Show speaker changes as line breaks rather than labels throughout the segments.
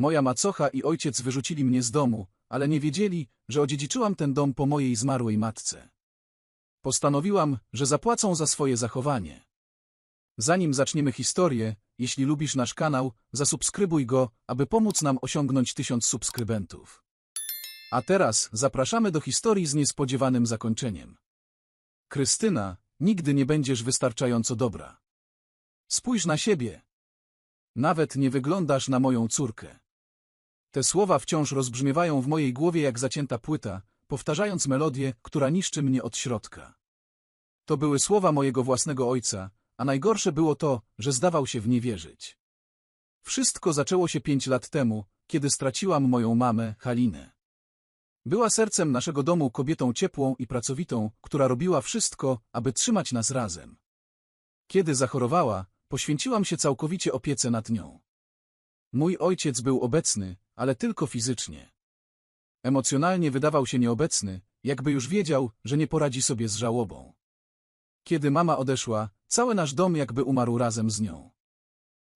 Moja macocha i ojciec wyrzucili mnie z domu, ale nie wiedzieli, że odziedziczyłam ten dom po mojej zmarłej matce. Postanowiłam, że zapłacą za swoje zachowanie. Zanim zaczniemy historię, jeśli lubisz nasz kanał, zasubskrybuj go, aby pomóc nam osiągnąć tysiąc subskrybentów. A teraz zapraszamy do historii z niespodziewanym zakończeniem. Krystyna, nigdy nie będziesz wystarczająco dobra. Spójrz na siebie. Nawet nie wyglądasz na moją córkę. Te słowa wciąż rozbrzmiewają w mojej głowie jak zacięta płyta, powtarzając melodię, która niszczy mnie od środka. To były słowa mojego własnego ojca, a najgorsze było to, że zdawał się w nie wierzyć. Wszystko zaczęło się pięć lat temu, kiedy straciłam moją mamę, Halinę. Była sercem naszego domu kobietą ciepłą i pracowitą, która robiła wszystko, aby trzymać nas razem. Kiedy zachorowała, poświęciłam się całkowicie opiece nad nią. Mój ojciec był obecny, ale tylko fizycznie. Emocjonalnie wydawał się nieobecny, jakby już wiedział, że nie poradzi sobie z żałobą. Kiedy mama odeszła, cały nasz dom jakby umarł razem z nią.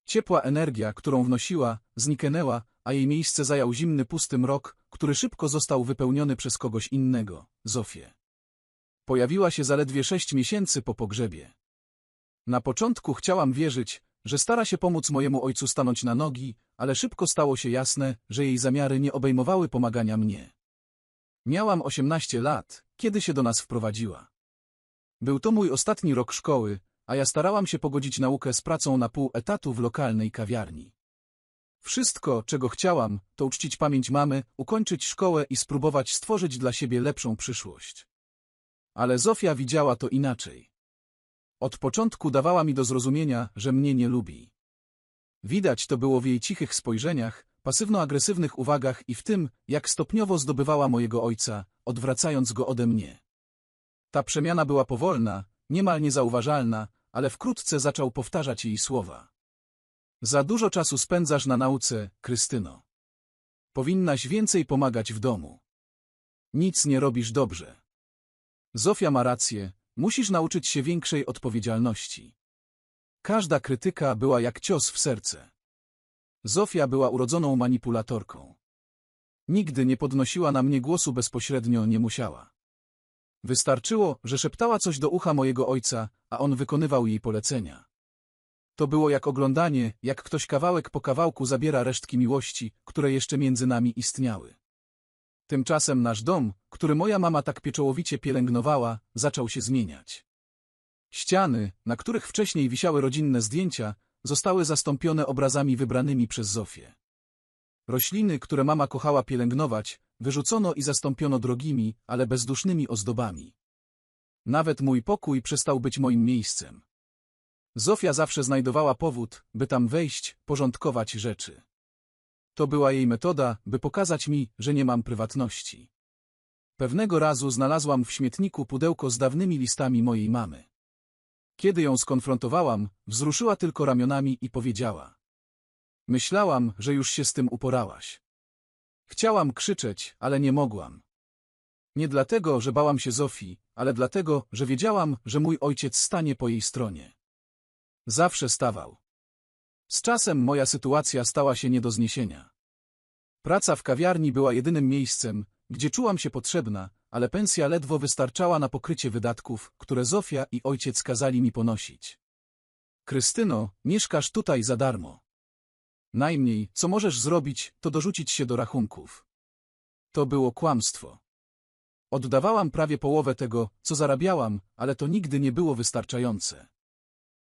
Ciepła energia, którą wnosiła, zniknęła, a jej miejsce zajął zimny, pusty mrok, który szybko został wypełniony przez kogoś innego, Zofię. Pojawiła się zaledwie sześć miesięcy po pogrzebie. Na początku chciałam wierzyć, że stara się pomóc mojemu ojcu stanąć na nogi, ale szybko stało się jasne, że jej zamiary nie obejmowały pomagania mnie. Miałam osiemnaście lat, kiedy się do nas wprowadziła. Był to mój ostatni rok szkoły, a ja starałam się pogodzić naukę z pracą na pół etatu w lokalnej kawiarni. Wszystko, czego chciałam, to uczcić pamięć mamy, ukończyć szkołę i spróbować stworzyć dla siebie lepszą przyszłość. Ale Zofia widziała to inaczej. Od początku dawała mi do zrozumienia, że mnie nie lubi. Widać to było w jej cichych spojrzeniach, pasywno-agresywnych uwagach i w tym, jak stopniowo zdobywała mojego ojca, odwracając go ode mnie. Ta przemiana była powolna, niemal niezauważalna, ale wkrótce zaczął powtarzać jej słowa. Za dużo czasu spędzasz na nauce, Krystyno. Powinnaś więcej pomagać w domu. Nic nie robisz dobrze. Zofia ma rację, musisz nauczyć się większej odpowiedzialności. Każda krytyka była jak cios w serce. Zofia była urodzoną manipulatorką. Nigdy nie podnosiła na mnie głosu bezpośrednio, nie musiała. Wystarczyło, że szeptała coś do ucha mojego ojca, a on wykonywał jej polecenia. To było jak oglądanie, jak ktoś kawałek po kawałku zabiera resztki miłości, które jeszcze między nami istniały. Tymczasem nasz dom, który moja mama tak pieczołowicie pielęgnowała, zaczął się zmieniać. Ściany, na których wcześniej wisiały rodzinne zdjęcia, zostały zastąpione obrazami wybranymi przez Zofię. Rośliny, które mama kochała pielęgnować, wyrzucono i zastąpiono drogimi, ale bezdusznymi ozdobami. Nawet mój pokój przestał być moim miejscem. Zofia zawsze znajdowała powód, by tam wejść, porządkować rzeczy. To była jej metoda, by pokazać mi, że nie mam prywatności. Pewnego razu znalazłam w śmietniku pudełko z dawnymi listami mojej mamy. Kiedy ją skonfrontowałam, wzruszyła tylko ramionami i powiedziała. Myślałam, że już się z tym uporałaś. Chciałam krzyczeć, ale nie mogłam. Nie dlatego, że bałam się Zofii, ale dlatego, że wiedziałam, że mój ojciec stanie po jej stronie. Zawsze stawał. Z czasem moja sytuacja stała się nie do zniesienia. Praca w kawiarni była jedynym miejscem, gdzie czułam się potrzebna, ale pensja ledwo wystarczała na pokrycie wydatków, które Zofia i ojciec kazali mi ponosić. Krystyno, mieszkasz tutaj za darmo. Najmniej, co możesz zrobić, to dorzucić się do rachunków. To było kłamstwo. Oddawałam prawie połowę tego, co zarabiałam, ale to nigdy nie było wystarczające.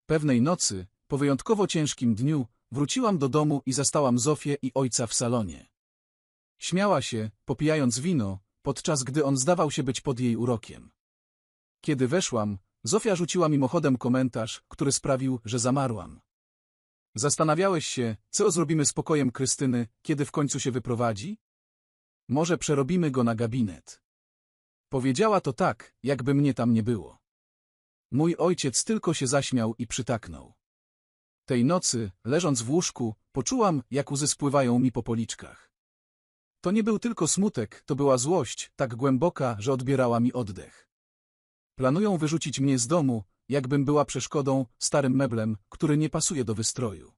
Pewnej nocy, po wyjątkowo ciężkim dniu, wróciłam do domu i zastałam Zofię i ojca w salonie. Śmiała się, popijając wino, podczas gdy on zdawał się być pod jej urokiem. Kiedy weszłam, Zofia rzuciła mimochodem komentarz, który sprawił, że zamarłam. Zastanawiałeś się, co zrobimy z pokojem Krystyny, kiedy w końcu się wyprowadzi? Może przerobimy go na gabinet. Powiedziała to tak, jakby mnie tam nie było. Mój ojciec tylko się zaśmiał i przytaknął. Tej nocy, leżąc w łóżku, poczułam, jak łzy spływają mi po policzkach. To nie był tylko smutek, to była złość, tak głęboka, że odbierała mi oddech. Planują wyrzucić mnie z domu, jakbym była przeszkodą, starym meblem, który nie pasuje do wystroju.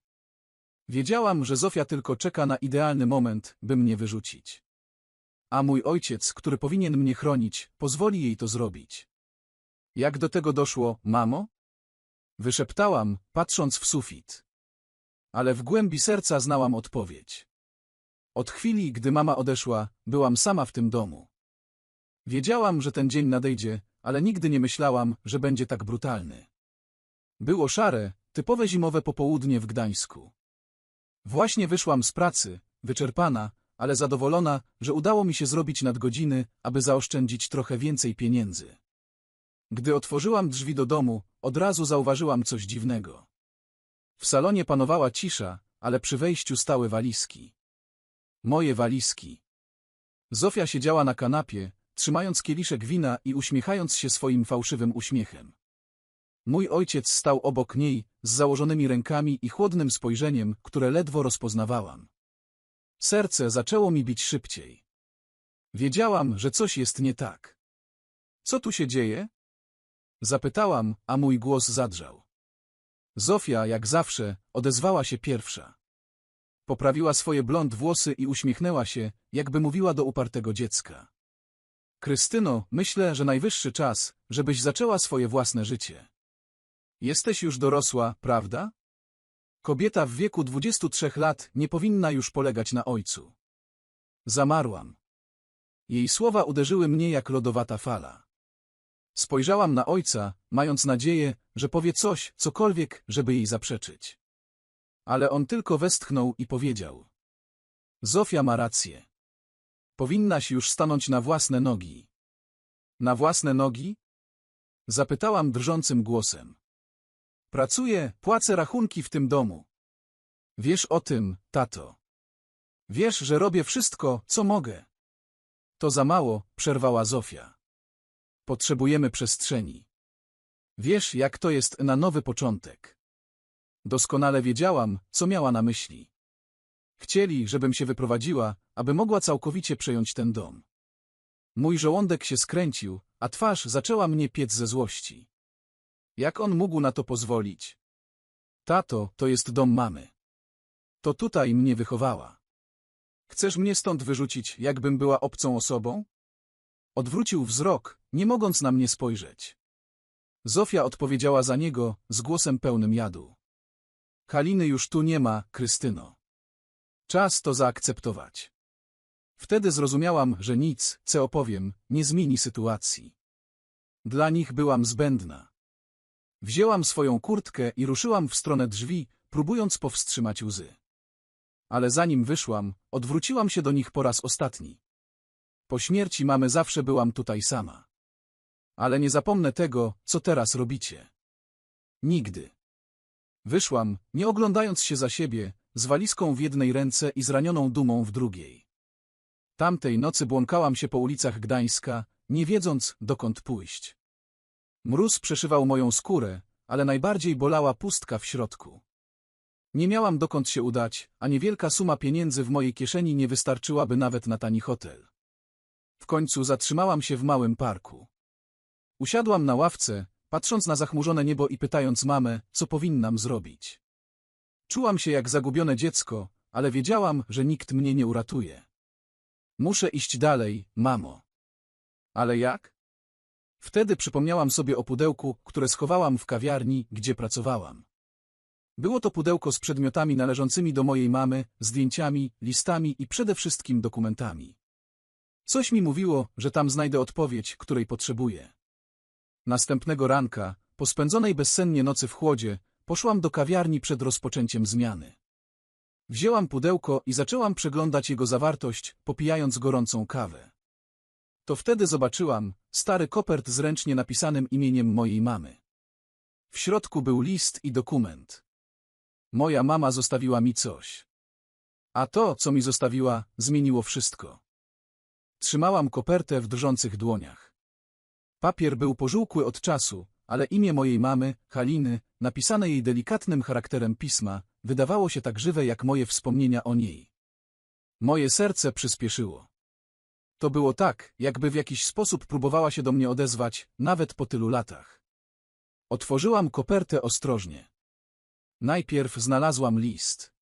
Wiedziałam, że Zofia tylko czeka na idealny moment, by mnie wyrzucić. A mój ojciec, który powinien mnie chronić, pozwoli jej to zrobić. Jak do tego doszło, mamo? Wyszeptałam, patrząc w sufit. Ale w głębi serca znałam odpowiedź. Od chwili, gdy mama odeszła, byłam sama w tym domu. Wiedziałam, że ten dzień nadejdzie, ale nigdy nie myślałam, że będzie tak brutalny. Było szare, typowe zimowe popołudnie w Gdańsku. Właśnie wyszłam z pracy, wyczerpana, ale zadowolona, że udało mi się zrobić nadgodziny, aby zaoszczędzić trochę więcej pieniędzy. Gdy otworzyłam drzwi do domu, od razu zauważyłam coś dziwnego. W salonie panowała cisza, ale przy wejściu stały walizki. Moje walizki. Zofia siedziała na kanapie, trzymając kieliszek wina i uśmiechając się swoim fałszywym uśmiechem. Mój ojciec stał obok niej, z założonymi rękami i chłodnym spojrzeniem, które ledwo rozpoznawałam. Serce zaczęło mi bić szybciej. Wiedziałam, że coś jest nie tak. Co tu się dzieje? Zapytałam, a mój głos zadrżał. Zofia, jak zawsze, odezwała się pierwsza. Poprawiła swoje blond włosy i uśmiechnęła się, jakby mówiła do upartego dziecka. Krystyno, myślę, że najwyższy czas, żebyś zaczęła swoje własne życie. Jesteś już dorosła, prawda? Kobieta w wieku 23 lat nie powinna już polegać na ojcu. Zamarłam. Jej słowa uderzyły mnie jak lodowata fala. Spojrzałam na ojca, mając nadzieję, że powie coś, cokolwiek, żeby jej zaprzeczyć. Ale on tylko westchnął i powiedział. Zofia ma rację. Powinnaś już stanąć na własne nogi. Na własne nogi? Zapytałam drżącym głosem. Pracuję, płacę rachunki w tym domu. Wiesz o tym, tato. Wiesz, że robię wszystko, co mogę. To za mało, przerwała Zofia. Potrzebujemy przestrzeni. Wiesz, jak to jest na nowy początek. Doskonale wiedziałam, co miała na myśli. Chcieli, żebym się wyprowadziła, aby mogła całkowicie przejąć ten dom. Mój żołądek się skręcił, a twarz zaczęła mnie piec ze złości. Jak on mógł na to pozwolić? Tato, to jest dom mamy. To tutaj mnie wychowała. Chcesz mnie stąd wyrzucić, jakbym była obcą osobą? Odwrócił wzrok, nie mogąc na mnie spojrzeć. Zofia odpowiedziała za niego, z głosem pełnym jadu. Haliny już tu nie ma, Krystyno. Czas to zaakceptować. Wtedy zrozumiałam, że nic, co opowiem, nie zmieni sytuacji. Dla nich byłam zbędna. Wzięłam swoją kurtkę i ruszyłam w stronę drzwi, próbując powstrzymać łzy. Ale zanim wyszłam, odwróciłam się do nich po raz ostatni. Po śmierci mamy zawsze byłam tutaj sama. Ale nie zapomnę tego, co teraz robicie. Nigdy. Wyszłam, nie oglądając się za siebie, z walizką w jednej ręce i zranioną dumą w drugiej. Tamtej nocy błąkałam się po ulicach Gdańska, nie wiedząc, dokąd pójść. Mróz przeszywał moją skórę, ale najbardziej bolała pustka w środku. Nie miałam dokąd się udać, a niewielka suma pieniędzy w mojej kieszeni nie wystarczyłaby nawet na tani hotel. W końcu zatrzymałam się w małym parku. Usiadłam na ławce, patrząc na zachmurzone niebo i pytając mamę, co powinnam zrobić. Czułam się jak zagubione dziecko, ale wiedziałam, że nikt mnie nie uratuje. Muszę iść dalej, mamo. Ale jak? Wtedy przypomniałam sobie o pudełku, które schowałam w kawiarni, gdzie pracowałam. Było to pudełko z przedmiotami należącymi do mojej mamy, zdjęciami, listami i przede wszystkim dokumentami. Coś mi mówiło, że tam znajdę odpowiedź, której potrzebuję. Następnego ranka, po spędzonej bezsennie nocy w chłodzie, poszłam do kawiarni przed rozpoczęciem zmiany. Wzięłam pudełko i zaczęłam przeglądać jego zawartość, popijając gorącą kawę. To wtedy zobaczyłam stary kopert z ręcznie napisanym imieniem mojej mamy. W środku był list i dokument. Moja mama zostawiła mi coś. A to, co mi zostawiła, zmieniło wszystko. Trzymałam kopertę w drżących dłoniach. Papier był pożółkły od czasu, ale imię mojej mamy, Haliny, napisane jej delikatnym charakterem pisma, wydawało się tak żywe jak moje wspomnienia o niej. Moje serce przyspieszyło. To było tak, jakby w jakiś sposób próbowała się do mnie odezwać, nawet po tylu latach. Otworzyłam kopertę ostrożnie. Najpierw znalazłam list.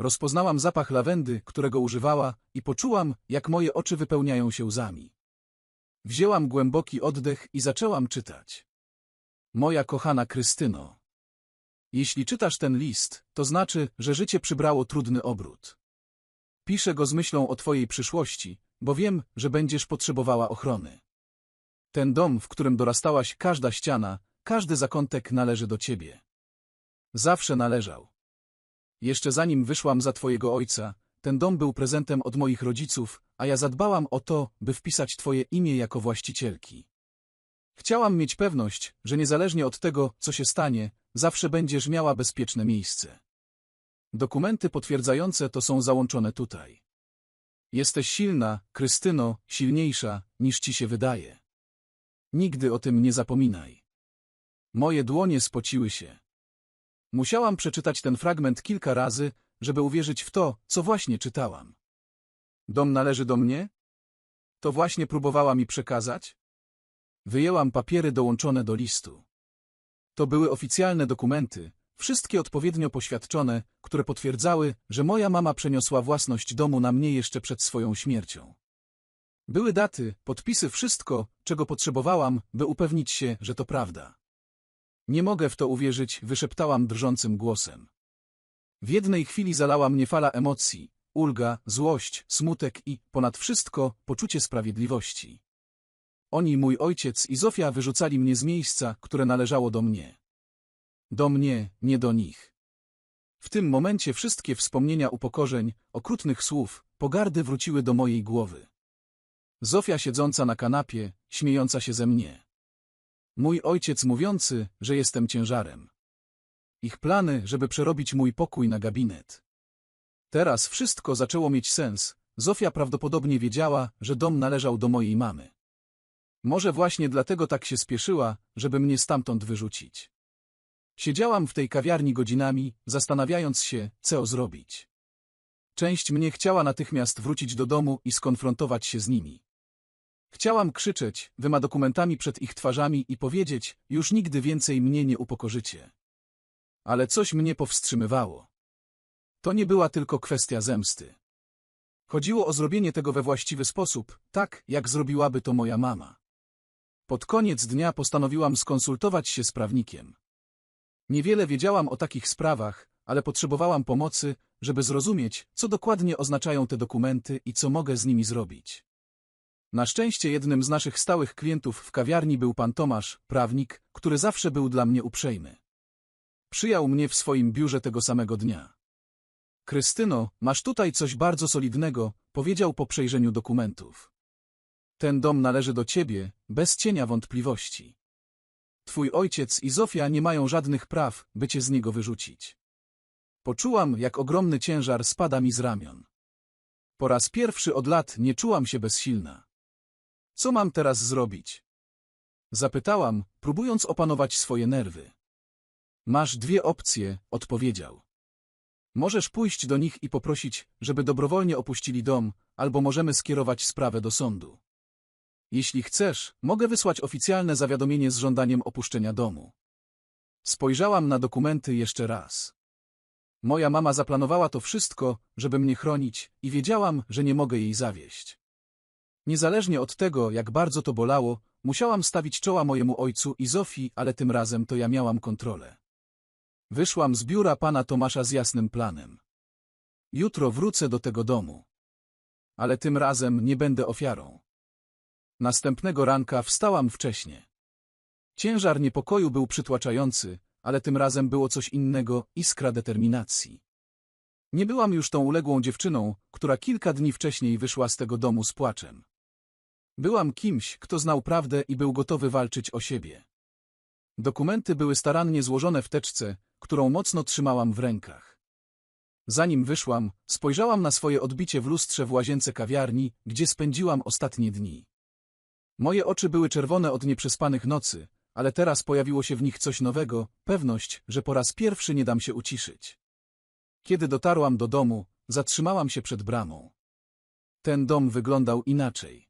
Rozpoznałam zapach lawendy, którego używała i poczułam, jak moje oczy wypełniają się łzami. Wzięłam głęboki oddech i zaczęłam czytać. Moja kochana Krystyno. Jeśli czytasz ten list, to znaczy, że życie przybrało trudny obrót. Piszę go z myślą o twojej przyszłości, bo wiem, że będziesz potrzebowała ochrony. Ten dom, w którym dorastałaś, każda ściana, każdy zakątek należy do ciebie. Zawsze należał. Jeszcze zanim wyszłam za twojego ojca, ten dom był prezentem od moich rodziców, a ja zadbałam o to, by wpisać twoje imię jako właścicielki. Chciałam mieć pewność, że niezależnie od tego, co się stanie, zawsze będziesz miała bezpieczne miejsce. Dokumenty potwierdzające to są załączone tutaj. Jesteś silna, Krystyno, silniejsza, niż ci się wydaje. Nigdy o tym nie zapominaj. Moje dłonie spociły się. Musiałam przeczytać ten fragment kilka razy, żeby uwierzyć w to, co właśnie czytałam. Dom należy do mnie? To właśnie próbowała mi przekazać? Wyjęłam papiery dołączone do listu. To były oficjalne dokumenty, wszystkie odpowiednio poświadczone, które potwierdzały, że moja mama przeniosła własność domu na mnie jeszcze przed swoją śmiercią. Były daty, podpisy, wszystko, czego potrzebowałam, by upewnić się, że to prawda. Nie mogę w to uwierzyć, wyszeptałam drżącym głosem. W jednej chwili zalała mnie fala emocji, ulga, złość, smutek i, ponad wszystko, poczucie sprawiedliwości. Oni, mój ojciec i Zofia wyrzucali mnie z miejsca, które należało do mnie. Do mnie, nie do nich. W tym momencie wszystkie wspomnienia upokorzeń, okrutnych słów, pogardy wróciły do mojej głowy. Zofia siedząca na kanapie, śmiejąca się ze mnie. Mój ojciec mówiący, że jestem ciężarem. Ich plany, żeby przerobić mój pokój na gabinet. Teraz wszystko zaczęło mieć sens. Zofia prawdopodobnie wiedziała, że dom należał do mojej mamy. Może właśnie dlatego tak się spieszyła, żeby mnie stamtąd wyrzucić. Siedziałam w tej kawiarni godzinami, zastanawiając się, co zrobić. Część mnie chciała natychmiast wrócić do domu i skonfrontować się z nimi. Chciałam krzyczeć, wyma dokumentami przed ich twarzami i powiedzieć, już nigdy więcej mnie nie upokorzycie. Ale coś mnie powstrzymywało. To nie była tylko kwestia zemsty. Chodziło o zrobienie tego we właściwy sposób, tak, jak zrobiłaby to moja mama. Pod koniec dnia postanowiłam skonsultować się z prawnikiem. Niewiele wiedziałam o takich sprawach, ale potrzebowałam pomocy, żeby zrozumieć, co dokładnie oznaczają te dokumenty i co mogę z nimi zrobić. Na szczęście jednym z naszych stałych klientów w kawiarni był pan Tomasz, prawnik, który zawsze był dla mnie uprzejmy. Przyjął mnie w swoim biurze tego samego dnia. Krystyno, masz tutaj coś bardzo solidnego, powiedział po przejrzeniu dokumentów. Ten dom należy do ciebie, bez cienia wątpliwości. Twój ojciec i Zofia nie mają żadnych praw, by cię z niego wyrzucić. Poczułam, jak ogromny ciężar spada mi z ramion. Po raz pierwszy od lat nie czułam się bezsilna. Co mam teraz zrobić? Zapytałam, próbując opanować swoje nerwy. Masz dwie opcje, odpowiedział. Możesz pójść do nich i poprosić, żeby dobrowolnie opuścili dom, albo możemy skierować sprawę do sądu. Jeśli chcesz, mogę wysłać oficjalne zawiadomienie z żądaniem opuszczenia domu. Spojrzałam na dokumenty jeszcze raz. Moja mama zaplanowała to wszystko, żeby mnie chronić i wiedziałam, że nie mogę jej zawieść. Niezależnie od tego, jak bardzo to bolało, musiałam stawić czoła mojemu ojcu i Zofii, ale tym razem to ja miałam kontrolę. Wyszłam z biura pana Tomasza z jasnym planem. Jutro wrócę do tego domu. Ale tym razem nie będę ofiarą. Następnego ranka wstałam wcześnie. Ciężar niepokoju był przytłaczający, ale tym razem było coś innego, iskra determinacji. Nie byłam już tą uległą dziewczyną, która kilka dni wcześniej wyszła z tego domu z płaczem. Byłam kimś, kto znał prawdę i był gotowy walczyć o siebie. Dokumenty były starannie złożone w teczce, którą mocno trzymałam w rękach. Zanim wyszłam, spojrzałam na swoje odbicie w lustrze w łazience kawiarni, gdzie spędziłam ostatnie dni. Moje oczy były czerwone od nieprzespanych nocy, ale teraz pojawiło się w nich coś nowego, pewność, że po raz pierwszy nie dam się uciszyć. Kiedy dotarłam do domu, zatrzymałam się przed bramą. Ten dom wyglądał inaczej.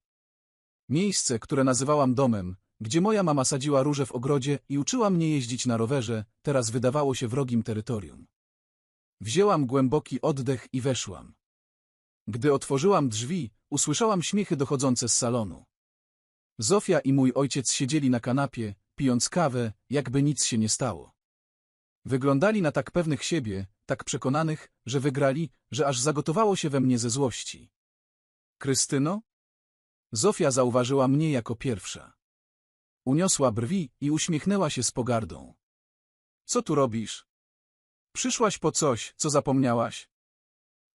Miejsce, które nazywałam domem, gdzie moja mama sadziła róże w ogrodzie i uczyła mnie jeździć na rowerze, teraz wydawało się wrogim terytorium. Wzięłam głęboki oddech i weszłam. Gdy otworzyłam drzwi, usłyszałam śmiechy dochodzące z salonu. Zofia i mój ojciec siedzieli na kanapie, pijąc kawę, jakby nic się nie stało. Wyglądali na tak pewnych siebie, tak przekonanych, że wygrali, że aż zagotowało się we mnie ze złości. Krystyno? Zofia zauważyła mnie jako pierwsza. Uniosła brwi i uśmiechnęła się z pogardą. Co tu robisz? Przyszłaś po coś, co zapomniałaś?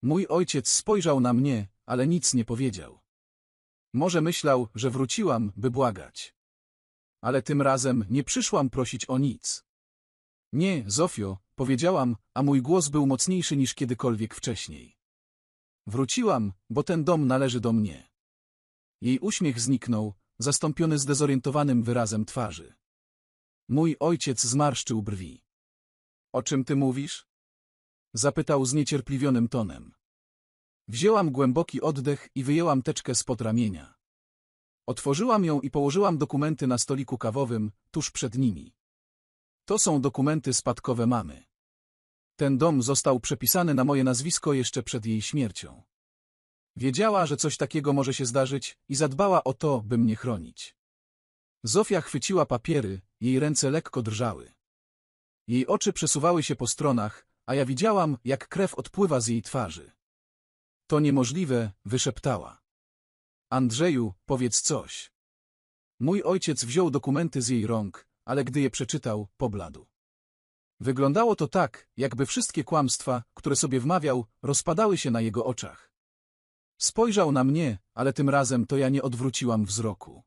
Mój ojciec spojrzał na mnie, ale nic nie powiedział. Może myślał, że wróciłam, by błagać. Ale tym razem nie przyszłam prosić o nic. Nie, Zofio, powiedziałam, a mój głos był mocniejszy niż kiedykolwiek wcześniej. Wróciłam, bo ten dom należy do mnie. Jej uśmiech zniknął, zastąpiony zdezorientowanym wyrazem twarzy. Mój ojciec zmarszczył brwi. O czym ty mówisz? Zapytał zniecierpliwionym tonem. Wzięłam głęboki oddech i wyjęłam teczkę spod ramienia. Otworzyłam ją i położyłam dokumenty na stoliku kawowym, tuż przed nimi. To są dokumenty spadkowe mamy. Ten dom został przepisany na moje nazwisko jeszcze przed jej śmiercią. Wiedziała, że coś takiego może się zdarzyć i zadbała o to, by mnie chronić. Zofia chwyciła papiery, jej ręce lekko drżały. Jej oczy przesuwały się po stronach, a ja widziałam, jak krew odpływa z jej twarzy. To niemożliwe, wyszeptała. Andrzeju, powiedz coś. Mój ojciec wziął dokumenty z jej rąk, ale gdy je przeczytał, pobladł. Wyglądało to tak, jakby wszystkie kłamstwa, które sobie wmawiał, rozpadały się na jego oczach. Spojrzał na mnie, ale tym razem to ja nie odwróciłam wzroku.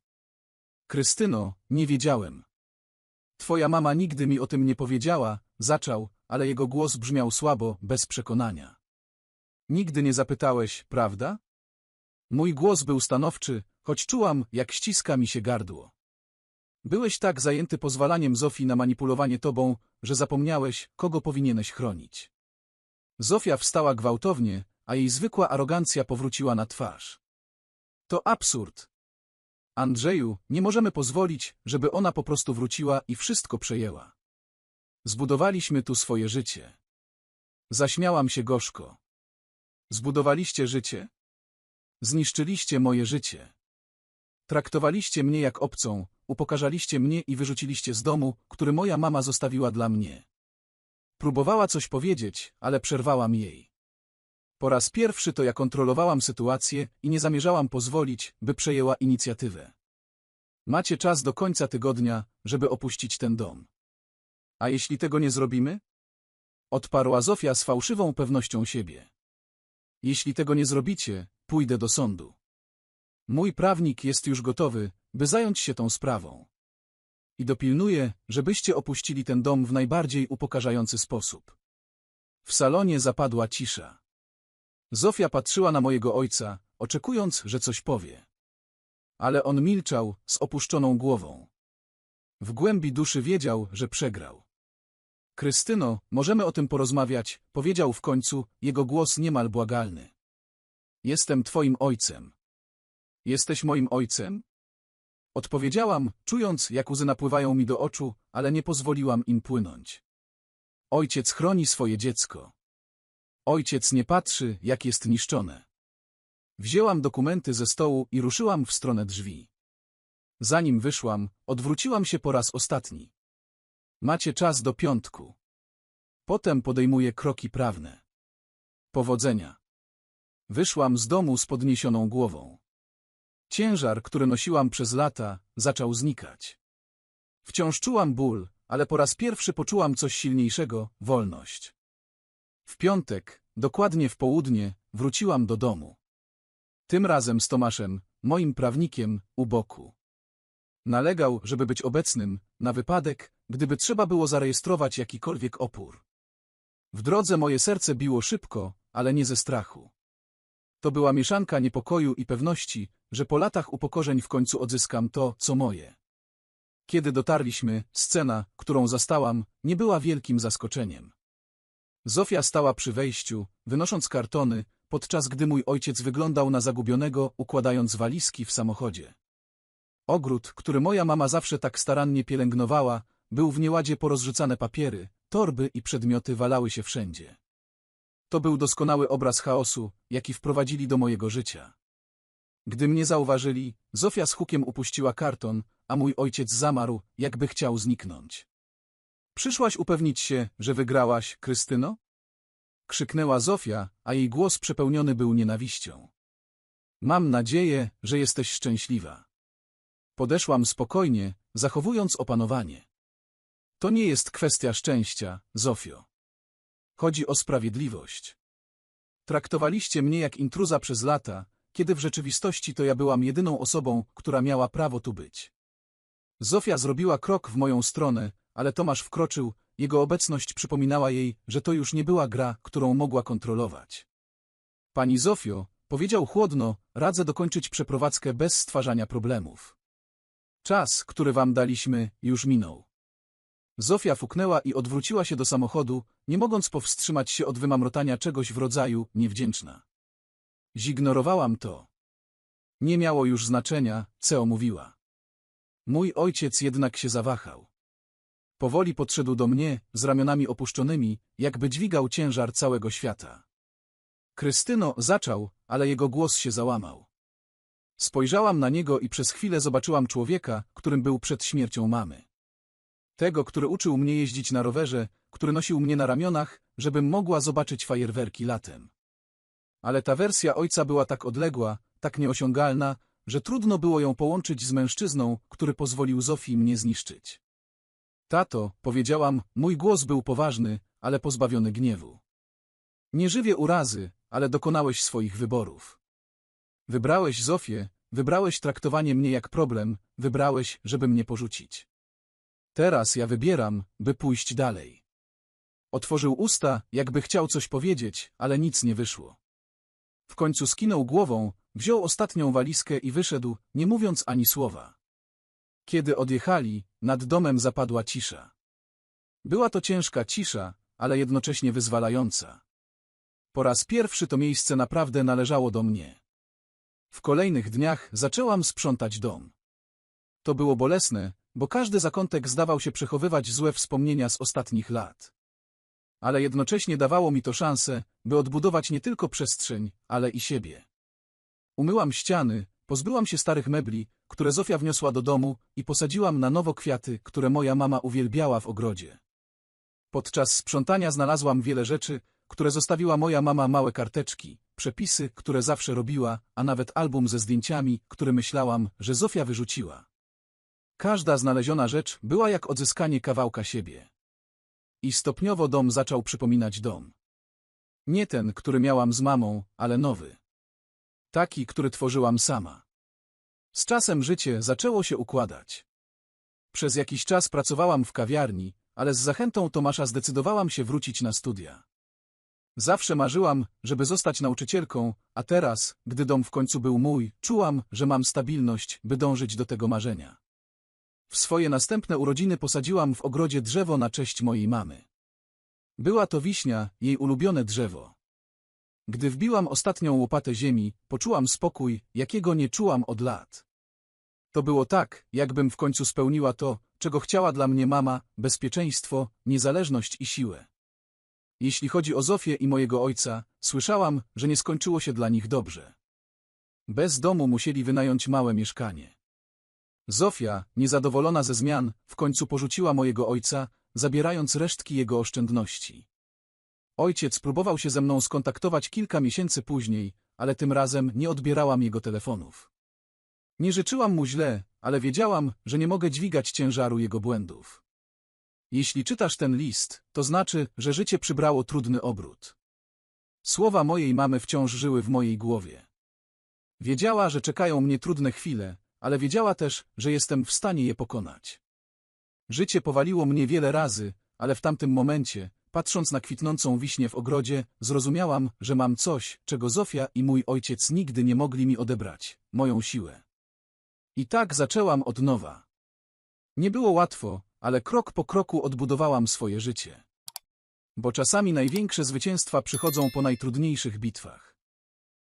Krystyno, nie wiedziałem. Twoja mama nigdy mi o tym nie powiedziała, zaczął, ale jego głos brzmiał słabo, bez przekonania. Nigdy nie zapytałeś, prawda? Mój głos był stanowczy, choć czułam, jak ściska mi się gardło. Byłeś tak zajęty pozwalaniem Zofii na manipulowanie tobą, że zapomniałeś, kogo powinieneś chronić. Zofia wstała gwałtownie, a jej zwykła arogancja powróciła na twarz. To absurd. Andrzeju, nie możemy pozwolić, żeby ona po prostu wróciła i wszystko przejęła. Zbudowaliśmy tu swoje życie. Zaśmiałam się gorzko. Zbudowaliście życie? Zniszczyliście moje życie. Traktowaliście mnie jak obcą, upokarzaliście mnie i wyrzuciliście z domu, który moja mama zostawiła dla mnie. Próbowała coś powiedzieć, ale przerwałam jej. Po raz pierwszy to ja kontrolowałam sytuację i nie zamierzałam pozwolić, by przejęła inicjatywę. Macie czas do końca tygodnia, żeby opuścić ten dom. A jeśli tego nie zrobimy? Odparła Zofia z fałszywą pewnością siebie. Jeśli tego nie zrobicie, pójdę do sądu. Mój prawnik jest już gotowy, by zająć się tą sprawą. I dopilnuję, żebyście opuścili ten dom w najbardziej upokarzający sposób. W salonie zapadła cisza. Zofia patrzyła na mojego ojca, oczekując, że coś powie. Ale on milczał, z opuszczoną głową. W głębi duszy wiedział, że przegrał. Krystyno, możemy o tym porozmawiać, powiedział w końcu, jego głos niemal błagalny. Jestem twoim ojcem. Jesteś moim ojcem? Odpowiedziałam, czując, jak łzy napływają mi do oczu, ale nie pozwoliłam im płynąć. Ojciec chroni swoje dziecko. Ojciec nie patrzy, jak jest niszczone. Wzięłam dokumenty ze stołu i ruszyłam w stronę drzwi. Zanim wyszłam, odwróciłam się po raz ostatni. Macie czas do piątku. Potem podejmuję kroki prawne. Powodzenia. Wyszłam z domu z podniesioną głową. Ciężar, który nosiłam przez lata, zaczął znikać. Wciąż czułam ból, ale po raz pierwszy poczułam coś silniejszego – wolność. W piątek, dokładnie w południe, wróciłam do domu. Tym razem z Tomaszem, moim prawnikiem, u boku. Nalegał, żeby być obecnym, na wypadek, gdyby trzeba było zarejestrować jakikolwiek opór. W drodze moje serce biło szybko, ale nie ze strachu. To była mieszanka niepokoju i pewności, że po latach upokorzeń w końcu odzyskam to, co moje. Kiedy dotarliśmy, scena, którą zastałam, nie była wielkim zaskoczeniem. Zofia stała przy wejściu, wynosząc kartony, podczas gdy mój ojciec wyglądał na zagubionego, układając walizki w samochodzie. Ogród, który moja mama zawsze tak starannie pielęgnowała, był w nieładzie porozrzucane papiery, torby i przedmioty walały się wszędzie. To był doskonały obraz chaosu, jaki wprowadzili do mojego życia. Gdy mnie zauważyli, Zofia z hukiem upuściła karton, a mój ojciec zamarł, jakby chciał zniknąć. Przyszłaś upewnić się, że wygrałaś, Krystyno? Krzyknęła Zofia, a jej głos przepełniony był nienawiścią. Mam nadzieję, że jesteś szczęśliwa. Podeszłam spokojnie, zachowując opanowanie. To nie jest kwestia szczęścia, Zofio. Chodzi o sprawiedliwość. Traktowaliście mnie jak intruza przez lata, kiedy w rzeczywistości to ja byłam jedyną osobą, która miała prawo tu być. Zofia zrobiła krok w moją stronę, ale Tomasz wkroczył, jego obecność przypominała jej, że to już nie była gra, którą mogła kontrolować. Pani Zofio, powiedział chłodno, radzę dokończyć przeprowadzkę bez stwarzania problemów. Czas, który wam daliśmy, już minął. Zofia fuknęła i odwróciła się do samochodu, nie mogąc powstrzymać się od wymamrotania czegoś w rodzaju niewdzięczna. Zignorowałam to. Nie miało już znaczenia, co mówiła. Mój ojciec jednak się zawahał. Powoli podszedł do mnie, z ramionami opuszczonymi, jakby dźwigał ciężar całego świata. Krystyno zaczął, ale jego głos się załamał. Spojrzałam na niego i przez chwilę zobaczyłam człowieka, którym był przed śmiercią mamy. Tego, który uczył mnie jeździć na rowerze, który nosił mnie na ramionach, żebym mogła zobaczyć fajerwerki latem. Ale ta wersja ojca była tak odległa, tak nieosiągalna, że trudno było ją połączyć z mężczyzną, który pozwolił Zofii mnie zniszczyć. Tato, powiedziałam, mój głos był poważny, ale pozbawiony gniewu. Nie żywię urazy, ale dokonałeś swoich wyborów. Wybrałeś Zofię, wybrałeś traktowanie mnie jak problem, wybrałeś, żeby mnie porzucić. Teraz ja wybieram, by pójść dalej. Otworzył usta, jakby chciał coś powiedzieć, ale nic nie wyszło. W końcu skinął głową, wziął ostatnią walizkę i wyszedł, nie mówiąc ani słowa. Kiedy odjechali, nad domem zapadła cisza. Była to ciężka cisza, ale jednocześnie wyzwalająca. Po raz pierwszy to miejsce naprawdę należało do mnie. W kolejnych dniach zaczęłam sprzątać dom. To było bolesne, bo każdy zakątek zdawał się przechowywać złe wspomnienia z ostatnich lat. Ale jednocześnie dawało mi to szansę, by odbudować nie tylko przestrzeń, ale i siebie. Umyłam ściany, pozbyłam się starych mebli, które Zofia wniosła do domu i posadziłam na nowo kwiaty, które moja mama uwielbiała w ogrodzie. Podczas sprzątania znalazłam wiele rzeczy, które zostawiła moja mama małe karteczki, przepisy, które zawsze robiła, a nawet album ze zdjęciami, które myślałam, że Zofia wyrzuciła. Każda znaleziona rzecz była jak odzyskanie kawałka siebie. I stopniowo dom zaczął przypominać dom. Nie ten, który miałam z mamą, ale nowy. Taki, który tworzyłam sama. Z czasem życie zaczęło się układać. Przez jakiś czas pracowałam w kawiarni, ale z zachętą Tomasza zdecydowałam się wrócić na studia. Zawsze marzyłam, żeby zostać nauczycielką, a teraz, gdy dom w końcu był mój, czułam, że mam stabilność, by dążyć do tego marzenia. W swoje następne urodziny posadziłam w ogrodzie drzewo na cześć mojej mamy. Była to wiśnia, jej ulubione drzewo. Gdy wbiłam ostatnią łopatę ziemi, poczułam spokój, jakiego nie czułam od lat. To było tak, jakbym w końcu spełniła to, czego chciała dla mnie mama, bezpieczeństwo, niezależność i siłę. Jeśli chodzi o Zofię i mojego ojca, słyszałam, że nie skończyło się dla nich dobrze. Bez domu musieli wynająć małe mieszkanie. Zofia, niezadowolona ze zmian, w końcu porzuciła mojego ojca, zabierając resztki jego oszczędności. Ojciec próbował się ze mną skontaktować kilka miesięcy później, ale tym razem nie odbierałam jego telefonów. Nie życzyłam mu źle, ale wiedziałam, że nie mogę dźwigać ciężaru jego błędów. Jeśli czytasz ten list, to znaczy, że życie przybrało trudny obrót. Słowa mojej mamy wciąż żyły w mojej głowie. Wiedziała, że czekają mnie trudne chwile, ale wiedziała też, że jestem w stanie je pokonać. Życie powaliło mnie wiele razy, ale w tamtym momencie, patrząc na kwitnącą wiśnię w ogrodzie, zrozumiałam, że mam coś, czego Zofia i mój ojciec nigdy nie mogli mi odebrać moją siłę. I tak zaczęłam od nowa. Nie było łatwo, ale krok po kroku odbudowałam swoje życie. Bo czasami największe zwycięstwa przychodzą po najtrudniejszych bitwach.